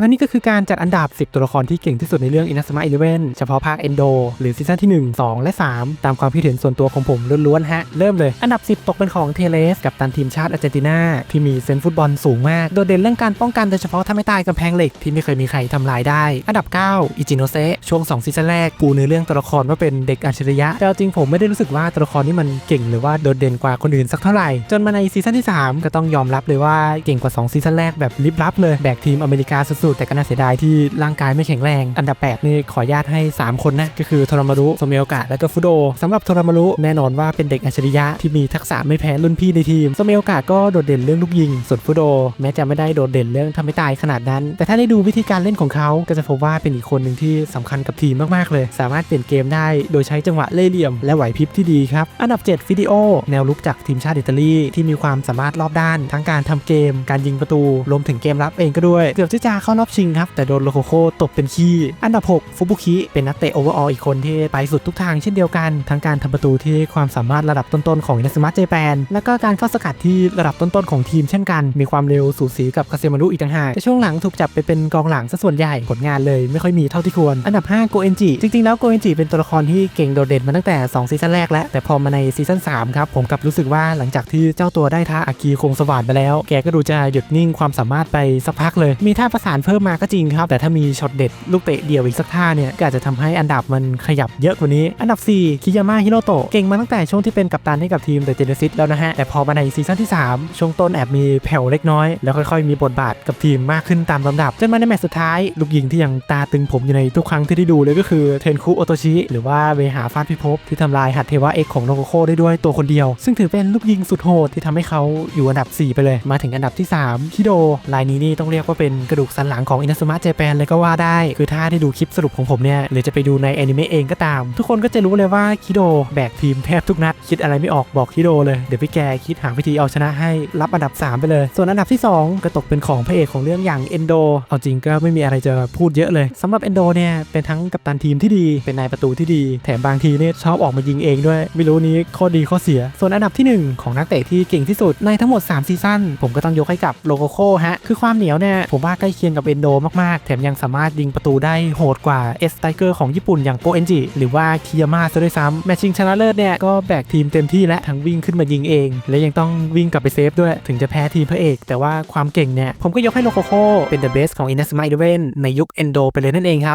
และนี่ก็คือการจัดอันดับ 10 ตัวละครที่เก่งที่สุดในเรื่อง Inazuma Eleven เฉพาะภาค Endo หรือซีซั่นที่ 1 2 และ 3 ตามความคิดเห็นส่วนตัวของผมล้วนๆฮะ เริ่มเลย อันดับ 10 ตกเป็นของเทเลส กับตันทีมชาติอาร์เจนตินา ที่มีเซนฟุตบอลสูงมาก โดดเด่นเรื่องการป้องกันโดยเฉพาะถ้าไม่ตายกำแพงเหล็กที่ไม่เคยมีใครทำลายได้ อันดับ 9 อิจิโนเซะช่วง 2 ซีซั่นแรกปูเนื้อเรื่องตัวละครว่าเป็นเด็กอัจฉริยะแต่จริงผมไม่ได้รู้สึกว่าตัวละครนี้มันเก่งหรือว่าโดดเด่นกว่าคนอื่นสักเท่าไหร่จนมาในซีซั่นที่ 3 ก็ต้องยอมรับเลยว่าเก่งกว่า 2 ซีซั่นแรกแบบลิบลับเลยแบกทีมอเมริกาสุดๆแต่ก็น่าเสียดายที่ร่างกายไม่แข็งแรง อันดับ 8 นี่ขอญาตให้ 3 คนนะ ก็คือโทรมารุโซเมโอกะและก็ฟุโดสำหรับโทรมารุแน่นอนว่าเป็นเด็กอัจฉริยะที่มีทักษะไม่แพ้รุ่นพี่ในทีมโซเมโอกะก็โดดเด่นเรื่องลูกยิง ส่วนฟุโดแม้จะไม่ได้โดดเด่นเรื่องทำให้ตายขนาดนั้น แต่ถ้าได้ดูวิธีการเล่นของเขาก็จะพบว่าเป็นอีกคนหนึ่งที่สำคัญกับทีมมากๆเลย สามารถเปลี่ยนเกมได้โดยใช้จังหวะเล่ห์เหลี่ยม และไหวพริบที่ดีครับอันดับ 7 ฟิดิโอแนวลุกจากทีมชาติอิตาลีที่มีความสามารถรอบด้าน ทั้งการทำเกม การยิงประตูรวมถึงเกมรับเองก็ด้วย เกือบที่จะเข้ารอบชิงครับแต่โดนโลโคโคตบเป็นขี้ อันดับ 6 ฟุบุคิเป็นนักเตะโอเวอร์ออลอีกคนที่ไปสุดทุกทางเช่นเดียวกัน ทั้งการทำประตูที่ความสามารถระดับต้นๆของอินาสมาเจแปน แล้วก็การเข้าสกัดที่ระดับต้นๆของทีมเช่นกัน มีความเร็วสูสีกับคาเซมารุอีกต่างหากแต่ช่วงหลังถูกจับไปเป็นกองหลังซะส่วนใหญ่ผลงานเลยไม่ค่อยมีเท่าที่ควร อันดับ 5 โกเอนจิ จริงๆ แล้วโกเอนจิเป็นตัวละครที่เก่งโดดเด่นมาตั้งแต่2ซีซั่นแรกแล้วแต่พอมาในซีซั่น3ครับผมกลับรู้สึกว่าหลังจากที่เจ้าตัวได้ท่าอากีคงสว่านไปแล้ว แกก็ดูจะหยุดนิ่งความสามารถไปสักพักเลยมีท่าประสานเพิ่มมาก็จริงครับ แต่ถ้ามีช็อตเด็ดลูกเตะเดี่ยวอีกสักท่าเนี่ยก็อาจจะทำให้อันดับมันขยับเยอะกว่านี้ อันดับ 4 คิยาม่าฮิโรโตะเก่งมาตั้งแต่ช่วงที่เป็นกัปตันให้กับทีมเดอะเจเนซิสแล้วนะฮะแต่พอมาในซีซั่นที่ 3 ช่วงต้นแอบมีแผ่วเล็กน้อย แล้วค่อยๆมีบทบาทกับทีมมากขึ้นตามลำดับจนมาในแมตช์สุดท้าย ลูกยิงที่ยังตาตึงผมอยู่ในทุกครั้งที่ได้ดูเลยก็คือเทนคุโอโตชิหรือว่าเวหาฟาดพิภพที่ทำลายหัตเทวะเอกของโลโกโคได้ด้วยตัวคนเดียว ซึ่งถือเป็นลูกยิงสุดโหดที่ทำให้เขาอยู่อันดับ 4 ไปเลย มาถึงอันดับที่3คิโดลายนี้นี่ต้องเรียกว่าเป็นกระดูกสันหลังของอินาสมะเจแปนเลยก็ว่าได้ คือถ้าได้ดูคลิปสรุปของผมเนี่ย หรือจะไปดูในแอนิเมะเองก็ตาม ทุกคนก็จะรู้เลยว่าคิโดแบกทีมแทบทุกนัด คิดอะไรไม่ออกบอกคิโดเลย เดี๋ยวพี่แกคิดหาวิธีเอาชนะให้รับอันดับ 3 ไปเลย ส่วนอันดับที่ 2 ก็ตกเป็นของพระเอกของเรื่องอย่างเอนโดเอาจริงก็ไม่มีอะไรจะพูดเยอะเลยสำหรับเอนโดเนี่ยเป็นทั้งกัปตันทีมที่ดีเป็นนายประตูที่ดี แถมบางทีเนี่ยชอบออกมายิงเองด้วยไม่รู้นี้ข้อดีข้อเสีย ส่วนอันดับที่ 1 ของนักเตะที่เก่งที่สุดในทั้งหมด3ซีซั่นผมก็ต้องยกให้กับโลโกโคฮะคือความเหนียวเนี่ยผมว่าใกล้เคียงกับเอนโดมากๆ แถมยังสามารถยิงประตูได้โหดกว่าเอสไตเกอร์ของญี่ปุ่นอย่างโปเอนจิหรือว่าคิยาม่าซะด้วยซ้ำแมตช์ชิงชนะเลิศเนี่ยก็แบกทีมเต็มที่และทั้งวิ่งขึ้นมายิงเอง และยังต้องวิ่งกลับไปเซฟด้วยถึงจะแพ้ทีมพระเอก แต่ว่าความเก่งเนี่ยผมก็ยกให้โลโคโคเป็นเดอะเบสของ Inazuma Eleven ในยุคเอนโดไปเลยนั่นเองครับ